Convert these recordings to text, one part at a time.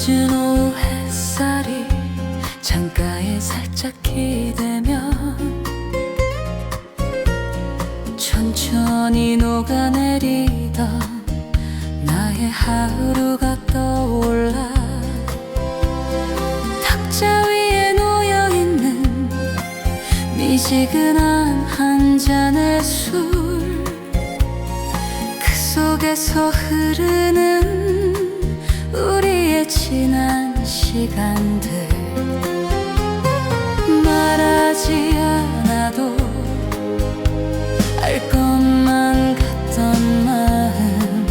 늦은 오후 햇살이 창가에 살짝 기대면 천천히 녹아내리던 나의 하루가 떠올라 탁자 위에 놓여있는 미지근한 한 잔의 술 그 속에서 흐르는 지난 시간들 말하지 않아도 알 것만 같던 마음.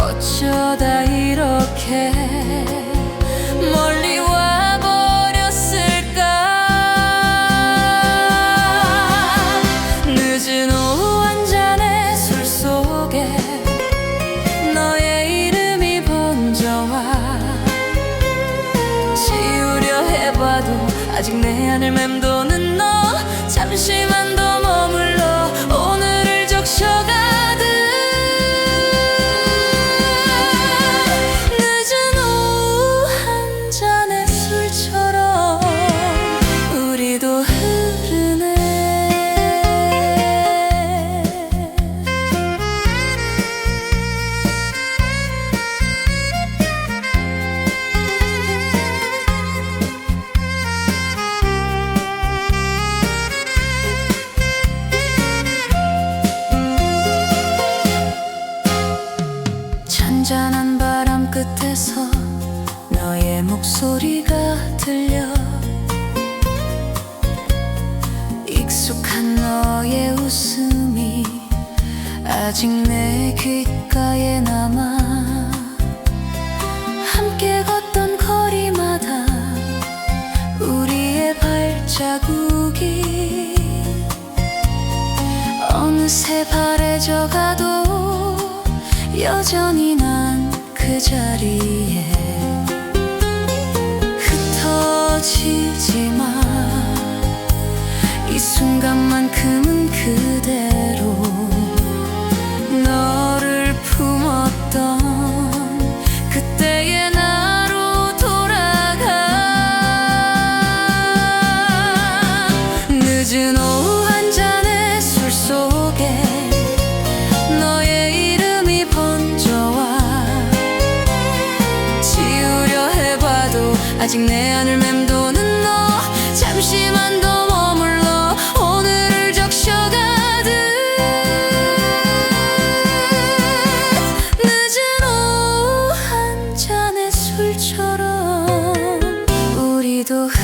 어쩌다 이렇게 멀 아직 내 안을 맴도 소리가 들려. 익숙한 너의 웃음이 아직 내 귓가에 남아. 함께 걷던 거리마다 우리의 발자국이 어느새 바래져가도 여전히 난 그 자리에 지지 마이 순간만큼은 그대로 plutôt.